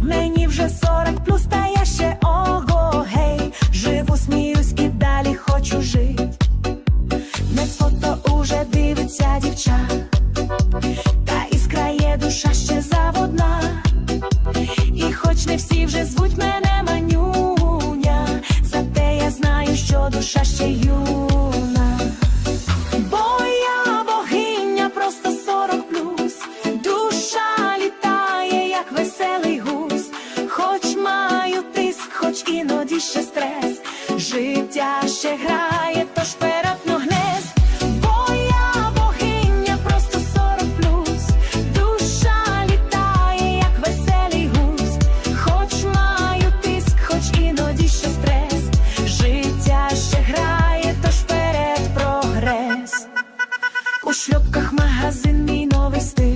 Мені вже 40 плюс, та я ще ого, гей. Живу, сміюсь і далі хочу жити. Не фото уже дивиться дівча, та іскра є душа ще заводна. І хоч не всі вже звуть мене манюня, зате я знаю, що душа ще юна. Хоч іноді ще стрес, життя ще грає, тож перепно гнез, бо я просто сорок душа літає, як веселий гусь, хоч маю тиск, хоч іноді ще стрес, життя ще грає, тож вперед прогрес. У шльопках магазин мій новий стиль.